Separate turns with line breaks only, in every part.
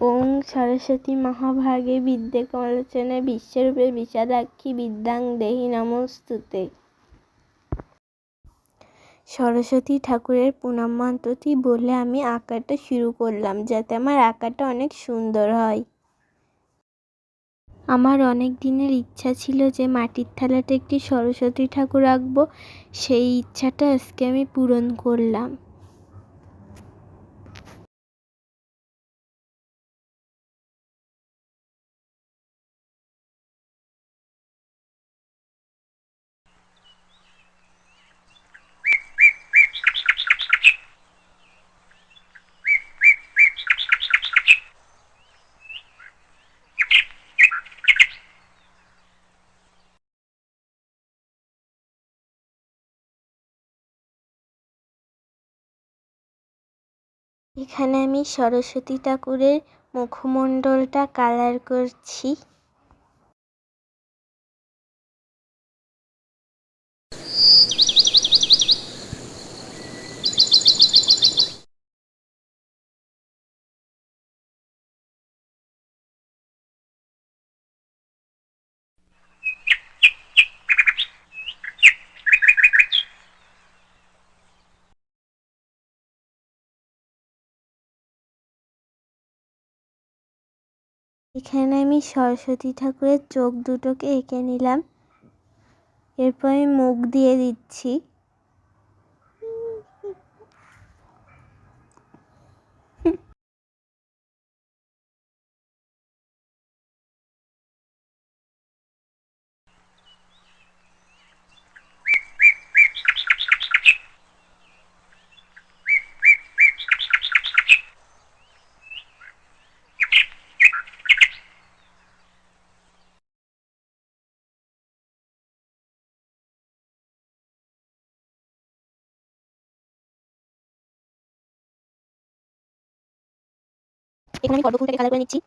ওং সরস্বতী মহাভাগে বিদ্যে কমলোচনে বিশ্বরূপে বিশালাক্ষী বিদ্যাং দেহি নমস্তুতে। সরস্বতী ঠাকুরের প্রণাম মন্ত্রটি বলে আমি আঁকাটা শুরু করলাম, যাতে আমার আঁকাটা অনেক সুন্দর হয়। আমার অনেক দিনের ইচ্ছা ছিল যে মাটির থালাতে একটি সরস্বতী ঠাকুর আঁকবো, সেই ইচ্ছাটা আজকে আমি পূরণ করলাম। এখানে আমি সরস্বতী ঠাকুরের মুখমণ্ডলটা কালার করছি। এখানে আমি সরস্বতী ঠাকুরের চোখ দুটোকে এঁকে নিলাম। এরপর আমি মুখ দিয়ে দিচ্ছি। এখানে আমি পদ্ম ফুলটাকে কালার করে নিচ্ছি।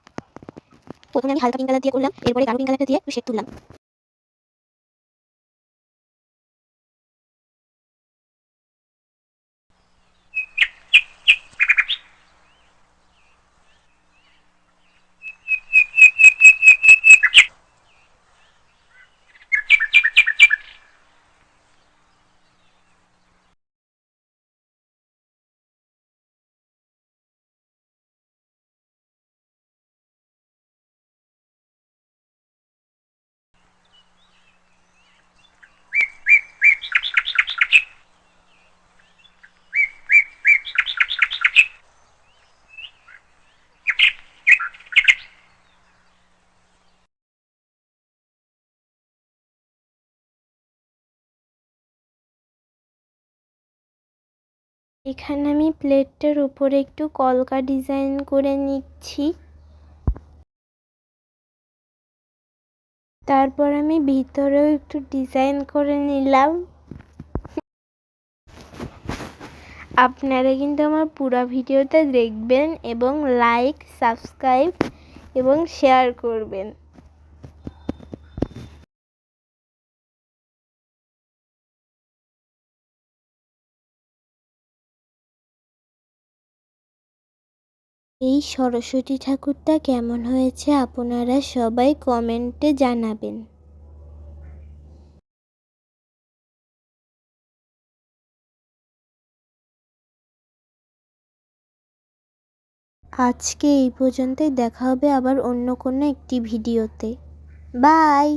প্রথমে আমি হালকা পিঙ্ক কালার দিয়ে করলাম, এরপরে গাঢ় পিঙ্ক কালারটা দিয়ে একটু শেড তুললাম। এখানে আমি প্লেটটার উপরে একটু কলকা ডিজাইন করে নিচ্ছি। তারপর আমি ভিতরেও একটু ডিজাইন করে নিলাম। আপনারা কিন্তু আমার পুরো ভিডিওটা দেখবেন এবং লাইক, সাবস্ক্রাইব এবং শেয়ার করবেন। এই সরস্বতী ঠাকুরটা কেমন হয়েছে আপনারা সবাই কমেন্টে জানাবেন। আজকে এই পর্যন্তই, দেখা হবে আবার অন্য কোনো একটি ভিডিওতে। বাই!